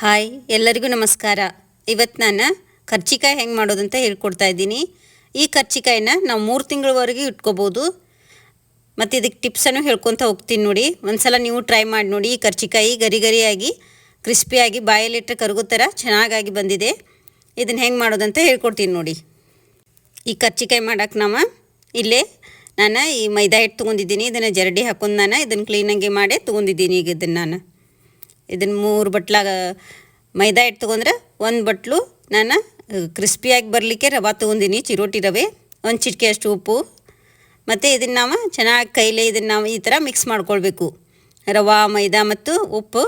Hi, ಎಲ್ಲರಿಗೂ ನಮಸ್ಕಾರ. ಇವತ್ತು ನಾನು ಕರ್ಚಿಕಾಯಿ ಹೆಂಗೆ ಮಾಡೋದಂತ ಹೇಳ್ಕೊಡ್ತಾ ಇದ್ದೀನಿ. ಈ ಕರ್ಚಿಕಾಯಿನ ನಾವು ಮೂರು ತಿಂಗಳವರೆಗೆ ಇಟ್ಕೋಬೋದು. ಮತ್ತು ಇದಕ್ಕೆ ಟಿಪ್ಸನ್ನು ಹೇಳ್ಕೊತ ಹೋಗ್ತೀನಿ ನೋಡಿ. ಒಂದ್ಸಲ ನೀವು ಟ್ರೈ ಮಾಡಿ ನೋಡಿ. ಈ ಕರ್ಚಿಕಾಯಿ ಗರಿ ಗರಿಯಾಗಿ ಕ್ರಿಸ್ಪಿಯಾಗಿ ಬಾಯಲ್ಲಿಟ್ಟರೆ ಕರಗೋ ಥರ ಚೆನ್ನಾಗಾಗಿ ಬಂದಿದೆ. ಇದನ್ನು ಹೆಂಗೆ ಮಾಡೋದಂತ ಹೇಳ್ಕೊಡ್ತೀನಿ ನೋಡಿ. ಈ ಕರ್ಚಿಕಾಯಿ ಮಾಡೋಕೆ ನಾವು ಇಲ್ಲೇ ನಾನು ಈ ಮೈದಾ ಹಿಟ್ಟು ತೊಗೊಂಡಿದ್ದೀನಿ. ಇದನ್ನು ಜರಡಿ ಹಾಕೊಂಡು ನಾನು ಇದನ್ನು ಕ್ಲೀನಾಗಿ ಮಾಡಿ ತೊಗೊಂಡಿದ್ದೀನಿ ಈಗ ಇದನ್ನು ನಾನು. ಇದನ್ನು ಮೂರು ಬಟ್ಲಾಗ ಮೈದಾ ಹಿಟ್ಟು ತೊಗೊಂಡ್ರೆ ಒಂದು ಬಟ್ಲು ನಾನು ಕ್ರಿಸ್ಪಿಯಾಗಿ ಬರಲಿಕ್ಕೆ ರವೆ ತೊಗೊಂಡಿನಿ, ಚಿರೋಟಿ ರವೆ, ಒಂದು ಚಿಟಿಕೆ ಅಷ್ಟು ಉಪ್ಪು. ಮತ್ತು ಇದನ್ನು ನಾವು ಚೆನ್ನಾಗಿ ಕೈಲೇ ಇದನ್ನು ನಾವು ಈ ಥರ ಮಿಕ್ಸ್ ಮಾಡ್ಕೊಳ್ಬೇಕು. ರವೆ, ಮೈದಾ ಮತ್ತು ಉಪ್ಪು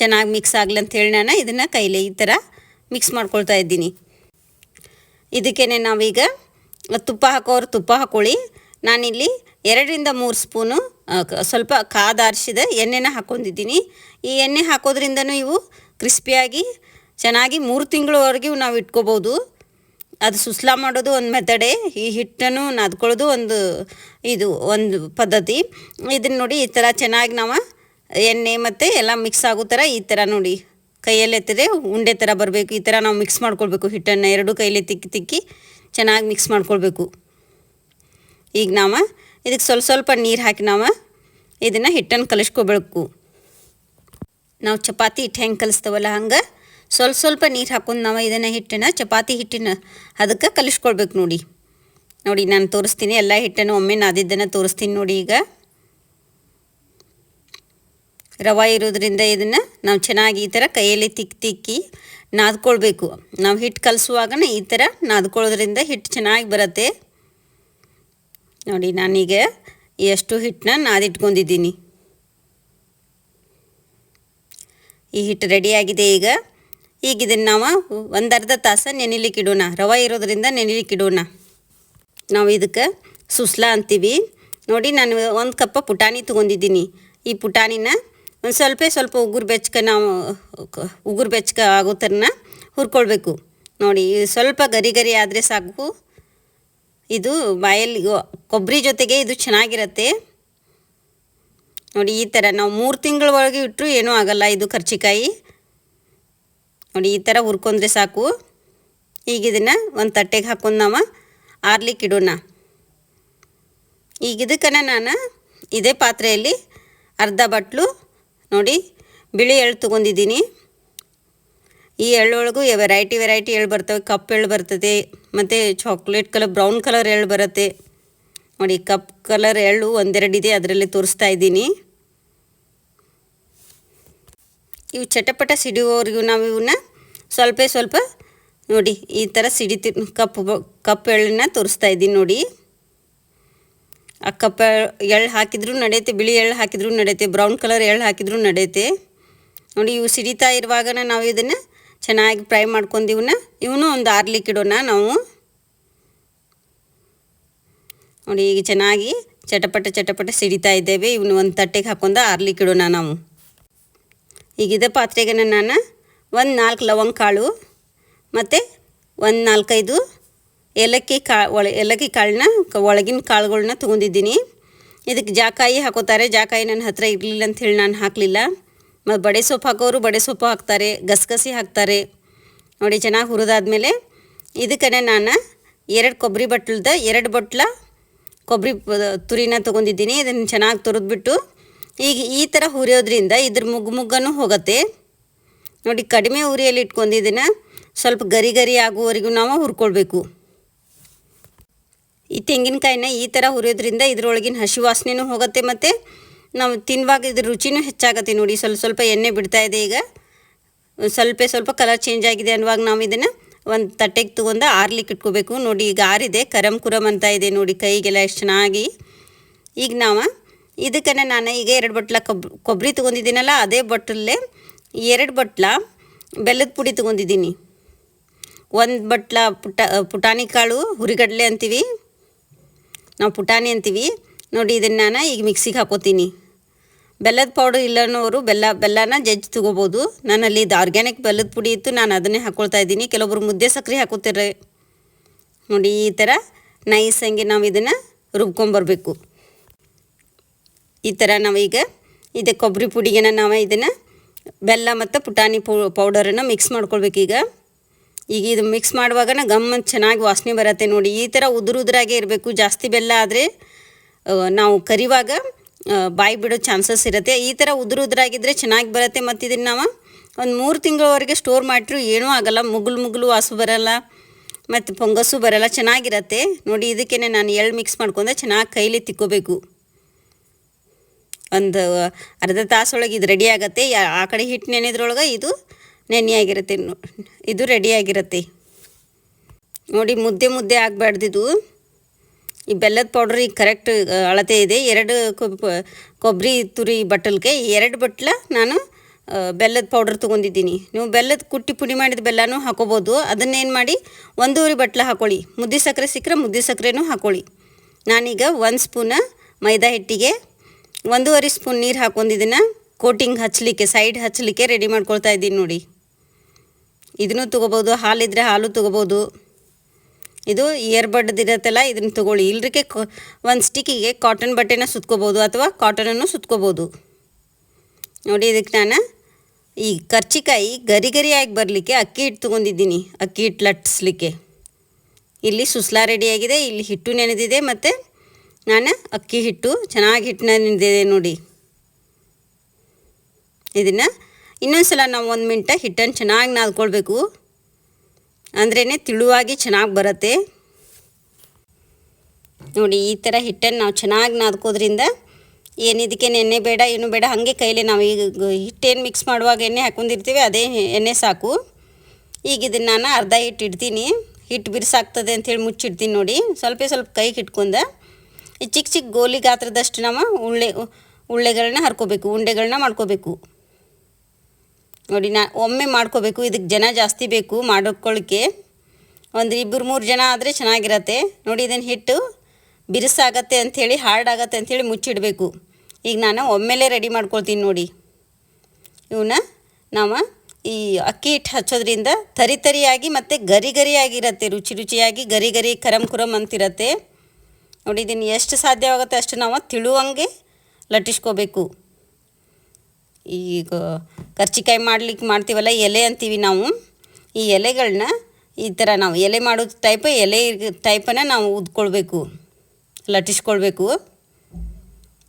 ಚೆನ್ನಾಗಿ ಮಿಕ್ಸ್ ಆಗಲಿ ಅಂತ ಹೇಳಿ ನಾನು ಇದನ್ನು ಕೈಲೇ ಈ ಥರ ಮಿಕ್ಸ್ ಮಾಡ್ಕೊಳ್ತಾ ಇದ್ದೀನಿ. ಇದಕ್ಕೇ ನಾವೀಗ ತುಪ್ಪ ಹಾಕೋರು ತುಪ್ಪ ಹಾಕೊಳ್ಳಿ. ನಾನಿಲ್ಲಿ ಎರಡರಿಂದ ಮೂರು ಸ್ಪೂನು ಸ್ವಲ್ಪ ಕಾದಾರಿಸಿದ ಎಣ್ಣೆನ ಹಾಕೊಂಡಿದ್ದೀನಿ ಈ ಎಣ್ಣೆ ಹಾಕೋದ್ರಿಂದನೂ ಇವು ಕ್ರಿಸ್ಪಿಯಾಗಿ ಚೆನ್ನಾಗಿ ಮೂರು ತಿಂಗಳವರೆಗೂ ನಾವು ಇಟ್ಕೋಬೋದು. ಅದು ಸುಸ್ಲಾ ಮಾಡೋದು ಒಂದು ಮೆಥಡೇ, ಈ ಹಿಟ್ಟನ್ನು ನಾದ್ಕೊಳ್ಳೋದು ಒಂದು ಇದು, ಒಂದು ಪದ್ಧತಿ. ಇದನ್ನು ನೋಡಿ ಈ ಥರ ಚೆನ್ನಾಗಿ ನಾವು ಎಣ್ಣೆ ಮತ್ತು ಎಲ್ಲ ಮಿಕ್ಸ್ ಆಗೋ ಥರ ಈ ಥರ ನೋಡಿ. ಕೈಯಲ್ಲೆತ್ತದೆ ಉಂಡೆ ಥರ ಬರಬೇಕು, ಈ ಥರ ನಾವು ಮಿಕ್ಸ್ ಮಾಡ್ಕೊಳ್ಬೇಕು ಹಿಟ್ಟನ್ನು. ಎರಡು ಕೈಯಲ್ಲಿ ತಿಕ್ಕಿ ತಿಕ್ಕಿ ಚೆನ್ನಾಗಿ ಮಿಕ್ಸ್ ಮಾಡ್ಕೊಳ್ಬೇಕು. ಈಗ ನಾವು ಇದಕ್ಕೆ ಸ್ವಲ್ಪ ಸ್ವಲ್ಪ ನೀರು ಹಾಕಿ ನಾವು ಇದನ್ನು ಹಿಟ್ಟನ್ನು ಕಲಿಸ್ಕೋಬೇಕು. ನಾವು ಚಪಾತಿ ಹಿಟ್ಟು ಹೆಂಗೆ ಕಲಿಸ್ತೇವಲ್ಲ ಹಂಗೆ ಸ್ವಲ್ಪ ಸ್ವಲ್ಪ ನೀರು ಹಾಕೊಂಡು ನಾವು ಇದನ್ನು ಹಿಟ್ಟನ್ನು, ಚಪಾತಿ ಹಿಟ್ಟಿನ ಅದಕ್ಕೆ ಕಲಿಸ್ಕೊಳ್ಬೇಕು ನೋಡಿ. ನೋಡಿ ನಾನು ತೋರಿಸ್ತೀನಿ, ಎಲ್ಲ ಹಿಟ್ಟನ್ನು ಒಮ್ಮೆ ನಾದಿದ್ದನ್ನು ತೋರಿಸ್ತೀನಿ ನೋಡಿ ಈಗ. ರವೆ ಇರೋದ್ರಿಂದ ಇದನ್ನು ನಾವು ಚೆನ್ನಾಗಿ ಈ ಥರ ಕೈಯಲ್ಲಿ ತಿಕ್ಕಿ ತಿಕ್ಕಿ ನಾದ್ಕೊಳ್ಬೇಕು. ನಾವು ಹಿಟ್ಟು ಕಲಿಸುವಾಗ ಈ ಥರ ನಾದ್ಕೊಳ್ಳೋದ್ರಿಂದ ಹಿಟ್ಟು ಚೆನ್ನಾಗಿ ಬರುತ್ತೆ. ನೋಡಿ, ನಾನೀಗ ಎಷ್ಟು ಹಿಟ್ಟನ್ನ ನಾದಿಟ್ಕೊಂಡಿದ್ದೀನಿ. ಈ ಹಿಟ್ಟು ರೆಡಿಯಾಗಿದೆ ಈಗ. ಈಗ ಇದನ್ನು ನಾವು ಒಂದು ಅರ್ಧ ತಾಸು ನೆನಿಲಿಕ್ಕೆ ಇಡೋಣ. ರವೆ ಇರೋದ್ರಿಂದ ನೆನಿಲಿಕ್ಕೆ ಇಡೋಣ. ನಾವು ಇದಕ್ಕೆ ಸುಸ್ಲಾ ಅಂತೀವಿ. ನೋಡಿ, ನಾನು ಒಂದು ಕಪ್ಪ ಪುಟಾಣಿ ತೊಗೊಂಡಿದ್ದೀನಿ. ಈ ಪುಟಾಣಿನ ಒಂದು ಸ್ವಲ್ಪ ಸ್ವಲ್ಪ ಉಗುರು ಬೆಚ್ಚಕ ನಾವು, ಉಗುರು ಬೆಚ್ಚಕ ಆಗೋ ಥರನ ಹುರ್ಕೊಳ್ಬೇಕು. ನೋಡಿ, ಸ್ವಲ್ಪ ಗರಿ ಗರಿ ಆದರೆ ಸಾಕು. ಇದು ಬಾಯಲ್ಲಿ ಕೊಬ್ಬರಿ ಜೊತೆಗೆ ಇದು ಚೆನ್ನಾಗಿರತ್ತೆ. ನೋಡಿ, ಈ ಥರ ನಾವು ಮೂರು ತಿಂಗಳ ಒಳಗೆ ಇಟ್ಟರು ಏನೂ ಆಗಲ್ಲ ಇದು ಕರ್ಚಿಕಾಯಿ. ನೋಡಿ, ಈ ಥರ ಹುರ್ಕೊಂಡ್ರೆ ಸಾಕು. ಈಗ ಇದನ್ನು ಒಂದು ತಟ್ಟೆಗೆ ಹಾಕೊಂಡು ನಾವು ಆರ್ಲಿಕ್ಕೆ ಇಡೋಣ. ಈಗ ಇದಕ್ಕನ ನಾನು ಇದೇ ಪಾತ್ರೆಯಲ್ಲಿ ಅರ್ಧ ಬಟ್ಲು, ನೋಡಿ, ಬಿಳಿ ಎಳ್ಳು ತೊಗೊಂಡಿದ್ದೀನಿ. ಈ ಎಳ್ಳೊಳಗೂ ವೆರೈಟಿ ವೆರೈಟಿ ಎಳ್ಳು ಬರ್ತವೆ ಕಪ್ಪು ಎಳ್ಳು ಬರ್ತದೆ. ಮತ್ತು ಚಾಕ್ಲೇಟ್ ಕಲರ್ ಬ್ರೌನ್ ಕಲರ್ ಎಳ್ಳು ಬರುತ್ತೆ. ನೋಡಿ ಕಪ್ ಕಲರ್ ಎಳ್ಳು ಒಂದೆರಡಿದೆ, ಅದರಲ್ಲಿ ತೋರಿಸ್ತಾ ಇದ್ದೀನಿ. ಇವು ಚಟಪಟ ಸಿಡಿಯುವವರೆಗೂ ನಾವು ಇವನ್ನ ಸ್ವಲ್ಪ ಸ್ವಲ್ಪ ನೋಡಿ, ಈ ಥರ ಸಿಡಿತಿ ಕಪ್ ಕಪ್ ಎಳ್ಳನ್ನ ತೋರಿಸ್ತಾ ಇದ್ದೀನಿ ನೋಡಿ. ಆ ಕಪ್ಪ ಎಳ್ಳು ಹಾಕಿದ್ರೂ ನಡೆಯುತ್ತೆ, ಬಿಳಿ ಎಳ್ಳು ಹಾಕಿದ್ರೂ ನಡೆಯುತ್ತೆ ಬ್ರೌನ್ ಕಲರ್ ಎಳ್ಳು ಹಾಕಿದ್ರೂ ನಡೆಯುತ್ತೆ. ನೋಡಿ, ಇವು ಸಿಡಿತಾ ಇರುವಾಗನ ನಾವು ಇದನ್ನು ಚೆನ್ನಾಗಿ ಫ್ರೈ ಮಾಡ್ಕೊಂಡು ಇವನು ಒಂದು ಆರ್ಲಿಕ್ಕೆ ಇಡೋಣ ನಾವು. ನೋಡಿ, ಈಗ ಚೆನ್ನಾಗಿ ಚಟಪಟ ಚಟಪಟ ಸಿಡಿತಾ ಇದ್ದೇವೆ. ಇವನು ಒಂದು ತಟ್ಟೆಗೆ ಹಾಕೊಂಡು ಆರ್ಲಿಕ್ಕೆ ಇಡೋಣ ನಾವು. ಈಗ ಇದೆ ಪಾತ್ರೆಗೆ ನಾನು ಒಂದು ನಾಲ್ಕು ಲವಂಗ ಕಾಳು ಮತ್ತು ಒಂದು ನಾಲ್ಕೈದು ಏಲಕ್ಕಿ ಕಾ, ಒಳ, ಏಲಕ್ಕಿ ಕಾಳನ್ನ ಒಳಗಿನ ಕಾಳುಗಳನ್ನ ತೊಗೊಂಡಿದ್ದೀನಿ. ಇದಕ್ಕೆ ಜಾಕಾಯಿ ಹಾಕೋತಾರೆ. ಜಾಕಾಯಿ ನನ್ನ ಹತ್ತಿರ ಇರಲಿಲ್ಲ ಅಂತ ಹೇಳಿ ನಾನು ಹಾಕಲಿಲ್ಲ. ಮತ್ತು ಬಡೆ ಸೊಪ್ಪು ಹಾಕೋರು ಬಡೆ ಸೊಪ್ಪು ಹಾಕ್ತಾರೆ, ಗಸಗಸಿ ಹಾಕ್ತಾರೆ. ನೋಡಿ ಚೆನ್ನಾಗಿ ಹುರಿದಾದ್ಮೇಲೆ ಇದಕ್ಕೆ ನಾನು ಎರಡು ಕೊಬ್ಬರಿ ಬಟ್ಲದ ಎರಡು ಬಟ್ಲ ಕೊಬ್ಬರಿ ತುರಿನ ತೊಗೊಂಡಿದ್ದೀನಿ, ಇದನ್ನು ಚೆನ್ನಾಗಿ ತುರಿದ್ಬಿಟ್ಟು ಈಗ ಈ ಥರ ಹುರಿಯೋದ್ರಿಂದ ಇದ್ರ ಮುಗ್ಗು ಮುಗ್ಗನೂ ಹೋಗುತ್ತೆ. ನೋಡಿ ಕಡಿಮೆ ಉರಿಯಲ್ಲಿ ಇಟ್ಕೊಂಡಿದ್ದೀನ ಸ್ವಲ್ಪ ಗರಿ ಗರಿ ಆಗುವವರೆಗೂ ನಾವು ಹುರ್ಕೊಳ್ಬೇಕು. ಈ ತೆಂಗಿನಕಾಯಿನ ಈ ಥರ ಹುರಿಯೋದ್ರಿಂದ ಇದ್ರೊಳಗಿನ ಹಸಿ ವಾಸನೆನೂ ಹೋಗುತ್ತೆ ಮತ್ತು ನಾವು ತಿನ್ನುವಾಗ ಇದ್ರ ರುಚಿನೂ ಹೆಚ್ಚಾಗತ್ತೆ ನೋಡಿ. ಸ್ವಲ್ಪ ಸ್ವಲ್ಪ ಎಣ್ಣೆ ಬಿಡ್ತಾ ಇದೆ ಈಗ. ಸ್ವಲ್ಪ ಸ್ವಲ್ಪ ಕಲರ್ ಚೇಂಜ್ ಆಗಿದೆ ಅನ್ನುವಾಗ ನಾವು ಇದನ್ನು ಒಂದು ತಟ್ಟೆಗೆ ತೊಗೊಂಡು ಆರ್ಲಿಕ್ಕೆ ಇಟ್ಕೋಬೇಕು. ನೋಡಿ, ಈಗ ಆರಿದೆ. ಕರಮ್ ಕುರಮ್ ಅಂತ ಇದೆ ನೋಡಿ ಕೈಗೆಲ್ಲ ಎಷ್ಟು ಚೆನ್ನಾಗಿ. ಈಗ ನಾವು ಇದಕ್ಕನ್ನು ನಾನು ಈಗ ಎರಡು ಬಟ್ಲ ಕೊಬ್, ಕೊಬ್ಬರಿ ತೊಗೊಂಡಿದ್ದೀನಲ್ಲ, ಅದೇ ಬಟ್ಲಲ್ಲೇ ಎರಡು ಬಟ್ಲ ಬೆಲ್ಲದ ಪುಡಿ ತೊಗೊಂಡಿದ್ದೀನಿ. ಒಂದು ಬಟ್ಲ ಪುಟ ಪುಟಾಣಿ ಕಾಳು ಹುರಿಗಡಲೆ ಅಂತೀವಿ. ನಾವು ಪುಟಾಣಿ ಅಂತೀವಿ. ನೋಡಿ ಇದನ್ನು ನಾನು ಈಗ ಮಿಕ್ಸಿಗೆ ಹಾಕೋತೀನಿ. ಬೆಲ್ಲದ ಪೌಡರ್ ಇಲ್ಲನೋರು ಬೆಲ್ಲ, ಬೆಲ್ಲನ ಜಜ್ಜಿ ತೊಗೋಬೋದು. ನನ್ನಲ್ಲಿ ಇದು ಆರ್ಗ್ಯಾನಿಕ್ ಬೆಲ್ಲದ ಪುಡಿ ಇತ್ತು, ನಾನು ಅದನ್ನೇ ಹಾಕ್ಕೊಳ್ತಾ ಇದ್ದೀನಿ. ಕೆಲವೊಬ್ರು ಮುದ್ದೆ ಸಕ್ಕರೆ ಹಾಕೋತಾರೆ. ನೋಡಿ ಈ ಥರ ನೈಸಂಗೆ ನಾವು ಇದನ್ನು ರುಬ್ಕೊಂಬರ್ಬೇಕು. ಈ ಥರ ನಾವೀಗ ಇದೆ ಕೊಬ್ಬರಿ ಪುಡಿಗೆನ ನಾವು ಇದನ್ನು ಬೆಲ್ಲ ಮತ್ತು ಪುಟಾಣಿ ಪೌಡರನ್ನು ಮಿಕ್ಸ್ ಮಾಡ್ಕೊಳ್ಬೇಕು ಈಗ. ಈಗ ಇದು ಮಿಕ್ಸ್ ಮಾಡುವಾಗ ಗಮ್ ಚೆನ್ನಾಗಿ ವಾಸನೆ ಬರುತ್ತೆ ನೋಡಿ. ಈ ಥರ ಉದುರು ಉದುರಾಗೆ ಇರಬೇಕು. ಜಾಸ್ತಿ ಬೆಲ್ಲ ಆದರೆ ನಾವು ಕರಿವಾಗ ಬಾಯಿ ಬಿಡೋ ಚಾನ್ಸಸ್ ಇರುತ್ತೆ. ಈ ಥರ ಉದುರು ಉದುರಾಗಿದ್ದರೆ ಚೆನ್ನಾಗಿ ಬರುತ್ತೆ ಮತ್ತು ಇದನ್ನು ನಾವು ಒಂದು ಮೂರು ತಿಂಗಳವರೆಗೆ ಸ್ಟೋರ್ ಮಾಡಿಟ್ರು ಏನೂ ಆಗಲ್ಲ. ಮುಗುಲು ಮುಗುಲು ವಾಸು ಬರಲ್ಲ ಮತ್ತು ಪೊಂಗಸ್ಸು ಬರಲ್ಲ, ಚೆನ್ನಾಗಿರತ್ತೆ. ನೋಡಿ ಇದಕ್ಕೇ ನಾನು ಎಳ್ಳು ಮಿಕ್ಸ್ ಮಾಡ್ಕೊಂಡೆ, ಚೆನ್ನಾಗಿ ಕೈಲಿ ತಿಕ್ಕೋಬೇಕು. ಒಂದು ಅರ್ಧ ತಾಸೊಳಗೆ ಇದು ರೆಡಿ ಆಗುತ್ತೆ. ಆ ಕಡೆ ಹಿಟ್ಟು ನೆನೆದ್ರೊಳಗೆ ಇದು ನೆನೆಯಾಗಿರುತ್ತೆ ಇದು ರೆಡಿಯಾಗಿರುತ್ತೆ ನೋಡಿ, ಮುದ್ದೆ ಮುದ್ದೆ ಆಗಬಾರ್ದಿದು. ಈ ಬೆಲ್ಲದ ಪೌಡ್ರ್ ಈಗ ಕರೆಕ್ಟ್ ಅಳತೆ ಇದೆ. ಎರಡು ಕೊಬ್- ಕೊಬ್ಬರಿ ತುರಿ ಬಟ್ಟಲ್ಗೆ ಎರಡು ಬಟ್ಲ ನಾನು ಬೆಲ್ಲದ ಪೌಡರ್ ತೊಗೊಂಡಿದ್ದೀನಿ. ನೀವು ಬೆಲ್ಲದ ಕುಟ್ಟಿ ಪುಡಿ ಮಾಡಿದ ಬೆಲ್ಲನೂ ಹಾಕೋಬೋದು. ಅದನ್ನೇನು ಮಾಡಿ, ಒಂದೂವರೆ ಬಟ್ಲ ಹಾಕೊಳ್ಳಿ. ಮುದ್ದೆ ಸಕ್ಕರೆ ಸಿಕ್ಕರೆ ಮುದ್ದೆ ಸಕ್ಕರೆನೂ ಹಾಕೊಳ್ಳಿ. ನಾನೀಗ ಒಂದು ಸ್ಪೂನ ಮೈದಾ ಹಿಟ್ಟಿಗೆ ಒಂದೂವರೆ ಸ್ಪೂನ್ ನೀರು ಹಾಕೊಂಡಿದ್ದನ್ನು ಕೋಟಿಂಗ್ ಹಚ್ಚಲಿಕ್ಕೆ, ಸೈಡ್ ಹಚ್ಚಲಿಕ್ಕೆ ರೆಡಿ ಮಾಡ್ಕೊಳ್ತಾ ಇದ್ದೀನಿ ನೋಡಿ. ಇದನ್ನು ತೊಗೋಬೋದು, ಹಾಲಿದ್ರೆ ಹಾಲು ತೊಗೋಬೋದು. ಇದು ಇಯರ್ಬಡ್ದು ಇರತ್ತಲ್ಲ, ಇದನ್ನು ತೊಗೊಳ್ಳಿ. ಇಲ್ರಿಕೆ ಒಂದು ಸ್ಟಿಕ್ಕಿಗೆ ಕಾಟನ್ ಬಟ್ಟೆನ ಸುತ್ಕೋಬೋದು ಅಥವಾ ಕಾಟನನ್ನು ಸುತ್ಕೋಬೋದು. ನೋಡಿ ಇದಕ್ಕೆ ನಾನು ಈ ಕರ್ಚಿಕಾಯಿ ಗರಿ ಗರಿಯಾಗಿ ಬರಲಿಕ್ಕೆ ಅಕ್ಕಿ ಹಿಟ್ಟು ತೊಗೊಂಡಿದ್ದೀನಿ. ಅಕ್ಕಿ ಹಿಟ್ಟು ಲಟ್ಟಿಸ್ಲಿಕ್ಕೆ ಇಲ್ಲಿ ಸುಸ್ಲಾ ರೆಡಿಯಾಗಿದೆ ಇಲ್ಲಿ ಹಿಟ್ಟು ನೆನೆದಿದೆ ಮತ್ತು ನಾನು ಅಕ್ಕಿ ಹಿಟ್ಟು ಚೆನ್ನಾಗಿ ಹಿಟ್ಟು ನೆನೆದಿದೆ ನೋಡಿ. ಇದನ್ನು ಇನ್ನೊಂದು ಸಲ ನಾವು ಒಂದು ಮಿನಿಟ ಹಿಟ್ಟನ್ನು ಚೆನ್ನಾಗಿ ನಾದ್ಕೊಳ್ಬೇಕು. ಅಂದ್ರೇ ತಿಳುವಾಗಿ ಚೆನ್ನಾಗಿ ಬರುತ್ತೆ. ನೋಡಿ, ಈ ಥರ ಹಿಟ್ಟನ್ನು ನಾವು ಚೆನ್ನಾಗಿ ನಾದ್ಕೋದ್ರಿಂದ ಏನು ಇದಕ್ಕೆ ಎಣ್ಣೆ ಬೇಡ, ಏನು ಬೇಡ, ಹಾಗೆ ಕೈಲಿ ನಾವು ಈಗ ಹಿಟ್ಟೇನು ಮಿಕ್ಸ್ ಮಾಡುವಾಗ ಎಣ್ಣೆ ಹಾಕೊಂಡಿರ್ತೀವಿ, ಅದೇ ಎಣ್ಣೆ ಸಾಕು. ಈಗ ಇದನ್ನು ನಾನು ಅರ್ಧ ಹಿಟ್ಟು ಇಡ್ತೀನಿ. ಹಿಟ್ಟು ಬಿರ್ಸಾಗ್ತದೆ ಅಂಥೇಳಿ ಮುಚ್ಚಿಡ್ತೀನಿ ನೋಡಿ. ಸ್ವಲ್ಪ ಸ್ವಲ್ಪ ಕೈಗೆ ಇಟ್ಕೊಂಡ ಈ ಚಿಕ್ಕ ಚಿಕ್ಕ ಗೋಲಿ ಗಾತ್ರದಷ್ಟು ನಾವು ಉಳ್ಳೆ ಉಳ್ಳೆಗಳನ್ನ ಹರ್ಕೋಬೇಕು ಉಂಡೆಗಳನ್ನ ಮಾಡ್ಕೋಬೇಕು. ನೋಡಿ, ನಾ ಒಮ್ಮೆ ಮಾಡ್ಕೋಬೇಕು ಇದಕ್ಕೆ ಜನ ಜಾಸ್ತಿ ಬೇಕು ಮಾಡ್ಕೊಳ್ಳಿಕ್ಕೆ ಒಂದು ಇಬ್ಬರು ಮೂರು ಜನ ಆದರೆ ಚೆನ್ನಾಗಿರತ್ತೆ. ನೋಡಿ ಇದನ್ನು ಹಿಟ್ಟು ಬಿರುಸಾಗತ್ತೆ ಅಂಥೇಳಿ ಹಾರ್ಡ್ ಆಗತ್ತೆ ಅಂಥೇಳಿ ಮುಚ್ಚಿಡಬೇಕು. ಈಗ ನಾನು ಒಮ್ಮೆಲೇ ರೆಡಿ ಮಾಡ್ಕೊಳ್ತೀನಿ ನೋಡಿ. ಇವನ್ನ ನಾವು ಈ ಅಕ್ಕಿ ಹಿಟ್ಟು ಹಚ್ಚೋದ್ರಿಂದ ತರಿ ತರಿಯಾಗಿ ಮತ್ತು ಗರಿ ಗರಿಯಾಗಿರತ್ತೆ, ರುಚಿ ರುಚಿಯಾಗಿ ಗರಿ ಗರಿ ಕರಮ್ ಕುರಮ್ ಅಂತಿರತ್ತೆ. ನೋಡಿ ಇದನ್ನು ಎಷ್ಟು ಸಾಧ್ಯವಾಗುತ್ತೆ ಅಷ್ಟು ನಾವು ತಿಳುವಂಗೆ ಲಟ್ಟಿಸ್ಕೋಬೇಕು. ಈಗ ಕರ್ಚಿಕಾಯಿ ಮಾಡ್ಲಿಕ್ಕೆ ಮಾಡ್ತೀವಲ್ಲ ಎಲೆ ಅಂತೀವಿ ನಾವು. ಈ ಎಲೆಗಳನ್ನ ಈ ಥರ ನಾವು ಎಲೆ ಮಾಡೋದು ಟೈಪ್ ಎಲೆ ಟೈಪನ್ನು ನಾವು ಉದ್ಕೊಳ್ಬೇಕು, ಲಟ್ಟಿಸ್ಕೊಳ್ಬೇಕು.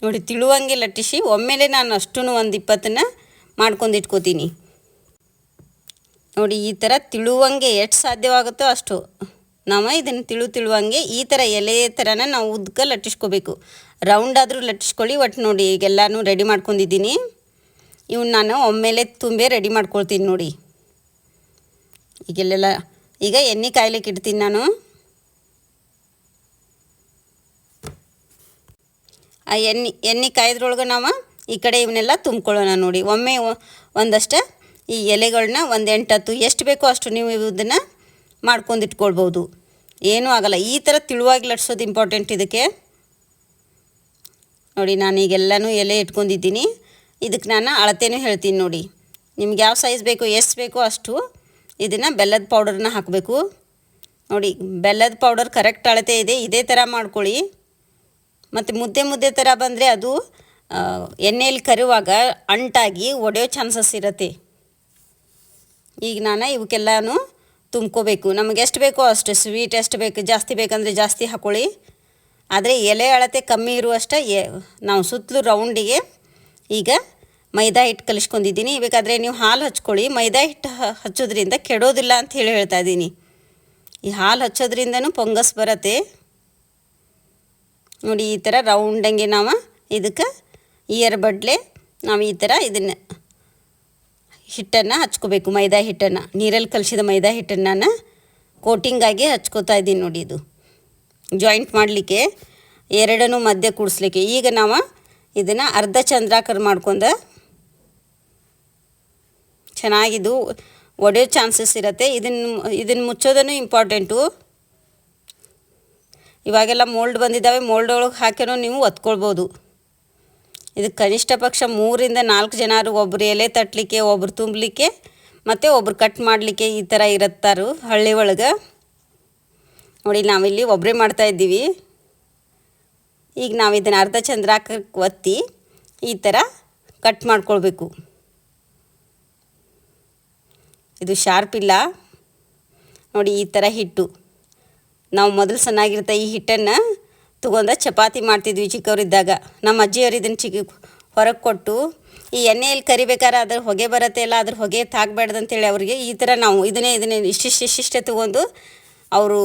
ನೋಡಿ, ತಿಳುವಂಗೆ ಲಟ್ಟಿಸಿ, ಒಮ್ಮೆಲೆ ನಾನು ಅಷ್ಟೂ ಒಂದು ಇಪ್ಪತ್ತನ್ನ ಮಾಡ್ಕೊಂಡು ಇಟ್ಕೋತೀನಿ. ನೋಡಿ, ಈ ಥರ ತಿಳುವಂಗೆ ಎಷ್ಟು ಸಾಧ್ಯವಾಗುತ್ತೋ ಅಷ್ಟು ನಾವು ಇದನ್ನು ತಿಳು ತಿಳುವಂಗೆ ಈ ಥರ ಎಲೆ ಥರನ ನಾವು ಉದ್ಕ ಲಟ್ಟಿಸ್ಕೋಬೇಕು. ರೌಂಡ್ ಆದರೂ ಲಟ್ಟಿಸ್ಕೊಳ್ಳಿ ಒಟ್ಟು ನೋಡಿ ಈಗೆಲ್ಲನೂ ರೆಡಿ ಮಾಡ್ಕೊಂಡಿದ್ದೀನಿ. ಇವನ್ನ ನಾನು ಒಮ್ಮೆಲೆ ತುಂಬೆ ರೆಡಿ ಮಾಡ್ಕೊಳ್ತೀನಿ ನೋಡಿ. ಈಗೆಲ್ಲೆಲ್ಲ, ಈಗ ಎಣ್ಣೆ ಕಾಯ್ಲಿಕ್ಕೆ ಇಡ್ತೀನಿ ನಾನು. ಆ ಎಣ್ಣೆ ಎಣ್ಣೆ ಕಾಯ್ದ್ರೊಳಗೆ ನಾವು ಈ ಕಡೆ ಇವನ್ನೆಲ್ಲ ತುಂಬ್ಕೊಳ್ಳೋಣ ನೋಡಿ. ಒಮ್ಮೆ ಒಂದಷ್ಟು ಈ ಎಲೆಗಳನ್ನ ಒಂದು ಎಂಟತ್ತು ಎಷ್ಟು ಬೇಕೋ ಅಷ್ಟು ನೀವು ಇದನ್ನು ಮಾಡ್ಕೊಂಡು ಇಟ್ಕೊಳ್ಬೋದು. ಏನೂ ಆಗಲ್ಲ. ಈ ಥರ ತಿಳುವಾಗಿ ಲಟ್ಸೋದು ಇಂಪಾರ್ಟೆಂಟ್ ಇದಕ್ಕೆ. ನೋಡಿ ನಾನು ಈಗೆಲ್ಲನೂ ಎಲೆ ಇಟ್ಕೊಂಡಿದ್ದೀನಿ. ಇದಕ್ಕೆ ನಾನು ಅಳತೆನೂ ಹೇಳ್ತೀನಿ ನೋಡಿ. ನಿಮ್ಗೆ ಯಾವ ಸೈಜ್ ಬೇಕು, ಎಷ್ಟು ಬೇಕೋ ಅಷ್ಟು ಇದನ್ನು ಬೆಲ್ಲದ ಪೌಡರ್ನ ಹಾಕಬೇಕು. ನೋಡಿ, ಬೆಲ್ಲದ ಪೌಡರ್ ಕರೆಕ್ಟ್ ಅಳತೆ ಇದೆ, ಇದೇ ಥರ ಮಾಡ್ಕೊಳ್ಳಿ. ಮತ್ತು ಮುದ್ದೆ ಮುದ್ದೆ ಥರ ಬಂದರೆ ಅದು ಎಣ್ಣೆಯಲ್ಲಿ ಕರುವಾಗ ಅಂಟಾಗಿ ಒಡೆಯೋ ಚಾನ್ಸಸ್ ಇರುತ್ತೆ. ಈಗ ನಾನು ಇವಕ್ಕೆಲ್ಲಾನು ತುಂಬ್ಕೋಬೇಕು. ನಮಗೆ ಎಷ್ಟು ಬೇಕೋ ಅಷ್ಟು ಸ್ವೀಟ್ ಎಷ್ಟು ಬೇಕು, ಜಾಸ್ತಿ ಬೇಕಂದರೆ ಜಾಸ್ತಿ ಹಾಕ್ಕೊಳ್ಳಿ ಆದರೆ ಎಲೆ ಅಳತೆ ಕಮ್ಮಿ ಇರುವಷ್ಟೇ ಎ, ನಾವು ಸುತ್ತಲೂ ರೌಂಡಿಗೆ ಈಗ ಮೈದಾ ಹಿಟ್ಟು ಕಲಿಸ್ಕೊಂಡಿದ್ದೀನಿ. ಬೇಕಾದರೆ ನೀವು ಹಾಲು ಹಚ್ಕೊಳ್ಳಿ. ಮೈದಾ ಹಿಟ್ಟು ಹಚ್ಚೋದ್ರಿಂದ ಕೆಡೋದಿಲ್ಲ ಅಂತ ಹೇಳಿ ಹೇಳ್ತಾ ಇದ್ದೀನಿ. ಈ ಹಾಲು ಹಚ್ಚೋದ್ರಿಂದನೂ ಪೊಂಗಸ್ ಬರುತ್ತೆ. ನೋಡಿ, ಈ ಥರ ರೌಂಡಂಗೆ ನಾವು ಇದಕ್ಕೆ ಇಯರ್ ಬಡ್ಲೆ ನಾವು ಈ ಥರ ಇದನ್ನು ಹಿಟ್ಟನ್ನು ಹಚ್ಕೋಬೇಕು, ಮೈದಾ ಹಿಟ್ಟನ್ನು. ನೀರಲ್ಲಿ ಕಲಿಸಿದ ಮೈದಾ ಹಿಟ್ಟನ್ನು ನಾನು ಕೋಟಿಂಗಾಗಿ ಹಚ್ಕೋತಾ ಇದ್ದೀನಿ ನೋಡಿ ಇದು. ಜಾಯಿಂಟ್ ಮಾಡಲಿಕ್ಕೆ ಎರಡನ್ನೂ ಮಧ್ಯೆ ಕೂಡಿಸ್ಲಿಕ್ಕೆ. ಈಗ ನಾವು ಇದನ್ನು ಅರ್ಧ ಚಂದ್ರಾಕಾರ ಮಾಡ್ಕೊಂಡು ಚೆನ್ನಾಗಿದು, ಒಡೆಯೋ ಚಾನ್ಸಸ್ ಇರುತ್ತೆ. ಇದನ್ನು ಇದನ್ನು ಮುಚ್ಚೋದನ್ನು ಇಂಪಾರ್ಟೆಂಟು ಇವಾಗೆಲ್ಲ ಮೋಲ್ಡ್ ಬಂದಿದ್ದಾವೆ ಮೋಲ್ಡ್ ಒಳಗೆ ಹಾಕಿನೂ ನೀವು ಒತ್ಕೊಳ್ಬೋದು. ಇದು ಕನಿಷ್ಠ ಪಕ್ಷ ಮೂರಿಂದ ನಾಲ್ಕು ಜನರು ಒಬ್ಬರು ಎಲೆ ತಟ್ಟಲಿಕ್ಕೆ ಒಬ್ಬರು ತುಂಬಲಿಕ್ಕೆ, ಮತ್ತು ಒಬ್ಬರು ಕಟ್ ಮಾಡಲಿಕ್ಕೆ ಈ ಥರ ಇರುತ್ತಾರು ಹಳ್ಳಿ ಒಳಗೆ. ನೋಡಿ, ನಾವಿಲ್ಲಿ ಒಬ್ಬರೇ ಮಾಡ್ತಾ ಇದ್ದೀವಿ. ಈಗ ನಾವು ಇದನ್ನು ಅರ್ಧ ಚಂದ್ರಾಕಕ್ಕೆ ಒತ್ತಿ ಈ ಥರ ಕಟ್ ಮಾಡ್ಕೊಳ್ಬೇಕು. ಇದು ಶಾರ್ಪ್ ಇಲ್ಲ. ನೋಡಿ, ಈ ಥರ ಹಿಟ್ಟು. ನಾವು ಮೊದಲು ಚೆನ್ನಾಗಿರ್ತಾ ಈ ಹಿಟ್ಟನ್ನು ತೊಗೊಂಡ ಚಪಾತಿ ಮಾಡ್ತಿದ್ವಿ ಚಿಕ್ಕವರಿದ್ದಾಗ. ನಮ್ಮ ಅಜ್ಜಿಯವರು ಇದನ್ನು ಚಿಕ್ಕ ಹೊರಗೆ ಕೊಟ್ಟು, ಈ ಎಣ್ಣೆಯಲ್ಲಿ ಕರಿಬೇಕಾದ್ರೆ ಅದ್ರ ಹೊಗೆ ಬರುತ್ತೆ ಇಲ್ಲ ಅದ್ರ ಹೊಗೆ ತಾಗಬಾರ್ದಂತೇಳಿ ಅವರಿಗೆ ಈ ಥರ ನಾವು ಇದನ್ನೇ ಇದನ್ನೇ ಇಷ್ಟಿಷ್ಟು, ಇಷ್ಟಿಷ್ಟೇ ತೊಗೊಂಡು ಅವರು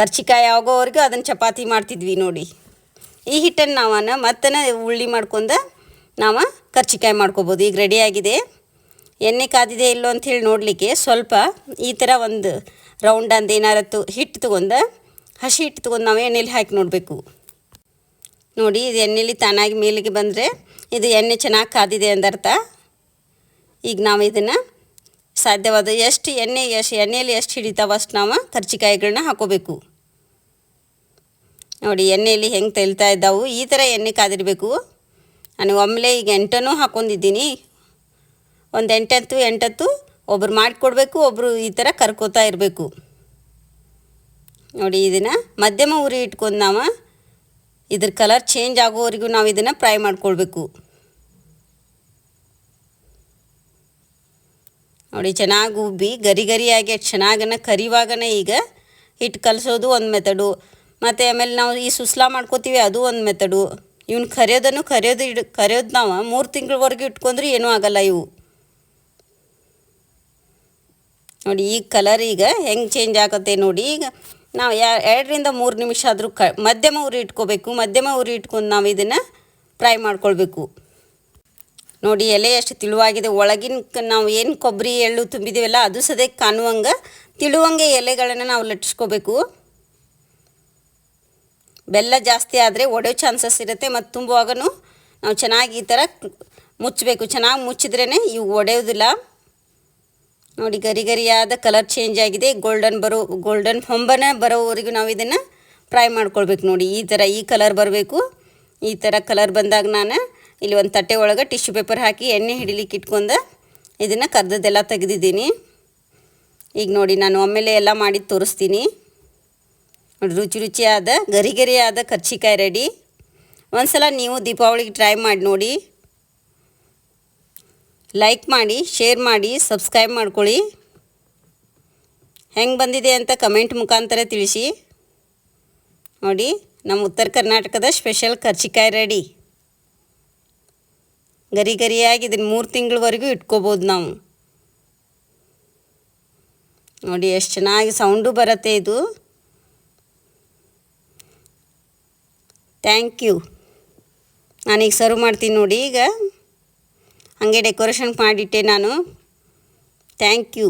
ಕರ್ಚಿಕಾಯಿ ಆಗೋವರೆಗೂ ಅದನ್ನು ಚಪಾತಿ ಮಾಡ್ತಿದ್ವಿ ನೋಡಿ. ಈ ಹಿಟ್ಟನ್ನು ನಾವು ಮತ್ತೆ ಉಳ್ಳಿ ಮಾಡ್ಕೊಂಡು ನಾವು ಕರ್ಚಿಕಾಯಿ ಮಾಡ್ಕೊಬೋದು. ಈಗ ರೆಡಿಯಾಗಿದೆ ಎಣ್ಣೆ ಕಾದಿದೆ ಇಲ್ಲೋ ಅಂಥೇಳಿ ನೋಡಲಿಕ್ಕೆ ಸ್ವಲ್ಪ ಈ ಥರ ಒಂದು ರೌಂಡ್ ಅಂದ ಏನಾರತ್ತು ಹಿಟ್ಟು ತೊಗೊಂಡು, ಹಸಿ ಹಿಟ್ಟು ತೊಗೊಂಡು ನಾವು ಎಣ್ಣೆಲಿ ಹಾಕಿ ನೋಡಬೇಕು. ನೋಡಿ, ಇದು ಎಣ್ಣೆಲಿ ತಾನಾಗಿ ಮೇಲಿಗೆ ಬಂದರೆ ಇದು ಎಣ್ಣೆ ಚೆನ್ನಾಗಿ ಕಾದಿದೆ ಅಂದರ್ಥ. ಈಗ ನಾವು ಇದನ್ನು ಸಾಧ್ಯವಾದ ಎಷ್ಟು ಎಣ್ಣೆ ಎಷ್ಟು ಎಣ್ಣೆಯಲ್ಲಿ ಎಷ್ಟು ಹಿಡಿತಾವ ಅಷ್ಟು ನಾವು ಕರ್ಚಿಕಾಯಿಗಳನ್ನ ಹಾಕೋಬೇಕು. ನೋಡಿ ಎಣ್ಣೆಯಲ್ಲಿ ಹೆಂಗೆ ತೆಲ್ತಾ ಇದ್ದಾವು, ಈ ಥರ ಎಣ್ಣೆ ಕಾದಿರಬೇಕು. ನಾನು ಒಮ್ಮೆಲೆ ಈಗ ಎಂಟನೂ ಹಾಕ್ಕೊಂಡಿದ್ದೀನಿ ಒಂದು ಎಂಟತ್ತು ಎಂಟತ್ತು ಒಬ್ರು ಮಾಡಿಕೊಡ್ಬೇಕು ಒಬ್ಬರು ಈ ಥರ ಕರ್ಕೋತಾ ಇರಬೇಕು. ನೋಡಿ ಇದನ್ನು ಮಧ್ಯಮ ಉರಿ ಇಟ್ಕೊಂಡು ನಾವು ಇದ್ರ ಕಲರ್ ಚೇಂಜ್ ಆಗೋವರೆಗೂ ನಾವು ಇದನ್ನು ಫ್ರೈ ಮಾಡ್ಕೊಳ್ಬೇಕು. ನೋಡಿ ಚೆನ್ನಾಗಿ ಉಬ್ಬಿ, ಗರಿ ಗರಿಯಾಗಿ ಚೆನ್ನಾಗನ ಕರಿವಾಗನ ಈಗ ಹಿಟ್ಟು ಕಲಿಸೋದು ಒಂದು ಮೆಥಡು ಮತ್ತು ಆಮೇಲೆ ನಾವು ಈ ಸುಸ್ಲಾ ಮಾಡ್ಕೋತೀವಿ ಅದು ಒಂದು ಮೆಥಡು ಇವ್ನು ಕರಿಯೋದನ್ನು ಕರಿಯೋದು ಇಡ್, ಕರೆಯೋದು ನಾವು ಮೂರು ತಿಂಗಳವರೆಗೂ ಇಟ್ಕೊಂಡ್ರೆ ಏನೂ ಆಗಲ್ಲ ಇವು. ನೋಡಿ, ಈ ಕಲರ್ ಈಗ ಹೆಂಗೆ ಚೇಂಜ್ ಆಗುತ್ತೆ ನೋಡಿ, ಈಗ ನಾವು ಎರಡರಿಂದ ಮೂರು ನಿಮಿಷ ಆದರೂ ಕ, ಮಧ್ಯಮ ಉರಿ ಇಟ್ಕೋಬೇಕು. ಮಧ್ಯಮ ಉರಿ ಇಟ್ಕೊಂಡು ನಾವು ಇದನ್ನು ಫ್ರೈ ಮಾಡ್ಕೊಳ್ಬೇಕು. ನೋಡಿ, ಎಲೆ ಎಷ್ಟು ತಿಳುವಾಗಿದೆ. ಒಳಗಿನ ನಾವು ಏನು ಕೊಬ್ಬರಿ, ಎಳ್ಳು ತುಂಬಿದ್ದೀವಲ್ಲ ಅದು ಸದ್ಯಕ್ಕೆ ಕಾಣುವಂಗೆ ತಿಳುವಂಗೆ ಎಲೆಗಳನ್ನು ನಾವು ಲಟ್ಟಿಸ್ಕೋಬೇಕು ಬೆಲ್ಲ ಜಾಸ್ತಿ ಆದರೆ ಒಡೆಯೋ ಚಾನ್ಸಸ್ ಇರುತ್ತೆ, ಮತ್ತು ತುಂಬುವಾಗೂ ನಾವು ಚೆನ್ನಾಗಿ ಈ ಥರ ಮುಚ್ಚಬೇಕು ಚೆನ್ನಾಗಿ ಮುಚ್ಚಿದ್ರೇ ಇವು ಒಡೆಯೋದಿಲ್ಲ. ನೋಡಿ, ಗರಿ ಗರಿಯಾದ ಕಲರ್ ಚೇಂಜ್ ಆಗಿದೆ. ಗೋಲ್ಡನ್ ಬರೋ ಗೋಲ್ಡನ್ ಹೊಂಬನ ಬರೋವರೆಗೂ ನಾವು ಇದನ್ನು ಫ್ರೈ ಮಾಡ್ಕೊಳ್ಬೇಕು ನೋಡಿ. ಈ ಥರ ಈ ಕಲರ್ ಬರಬೇಕು. ಈ ಥರ ಕಲರ್ ಬಂದಾಗ ನಾನು ಇಲ್ಲಿ ಒಂದು ತಟ್ಟೆ ಒಳಗೆ ಟಿಶ್ಯೂ ಪೇಪರ್ ಹಾಕಿ ಎಣ್ಣೆ ಹಿಡಿಲಿಕ್ಕೆ ಇಟ್ಕೊಂಡು ಇದನ್ನು ಕರ್ದದ್ದೆಲ್ಲ ತೆಗೆದಿದ್ದೀನಿ. ಈಗ ನೋಡಿ, ನಾನು ಒಮ್ಮೆಲೆ ಎಲ್ಲ ಮಾಡಿ ತೋರಿಸ್ತೀನಿ. ನೋಡಿ, ರುಚಿ ರುಚಿಯಾದ, ಗರಿ ಗರಿಯಾದ ಕರ್ಚಿಕಾಯಿ ರೆಡಿ ಒಂದು ಸಲ ನೀವು ದೀಪಾವಳಿಗೆ ಟ್ರೈ ಮಾಡಿ ನೋಡಿ. ಲೈಕ್ ಮಾಡಿ ಶೇರ್ ಮಾಡಿ ಸಬ್ಸ್ಕ್ರೈಬ್ ಮಾಡ್ಕೊಳ್ಳಿ. ಹೆಂಗೆ ಬಂದಿದೆ ಅಂತ ಕಮೆಂಟ್ ಮುಖಾಂತರ ತಿಳಿಸಿ. ನೋಡಿ, ನಮ್ಮ ಉತ್ತರ ಕರ್ನಾಟಕದ ಸ್ಪೆಷಲ್ ಕರ್ಚಿಕಾಯಿ ರೆಡಿ ಗರಿ ಗರಿಯಾಗಿ ಇದನ್ನು ಮೂರು ತಿಂಗಳವರೆಗೂ ಇಟ್ಕೋಬೋದು ನಾವು. ನೋಡಿ, ಎಷ್ಟು ಚೆನ್ನಾಗಿ ಸೌಂಡು ಬರುತ್ತೆ ಇದು. ಥ್ಯಾಂಕ್ ಯು ನಾನೀಗ ಸರ್ವ್ ಮಾಡ್ತೀನಿ ನೋಡಿ ಈಗ. ಹಾಗೆ ಡೆಕೋರೇಷನ್ ಮಾಡಿಟ್ಟೆ ನಾನು. Thank you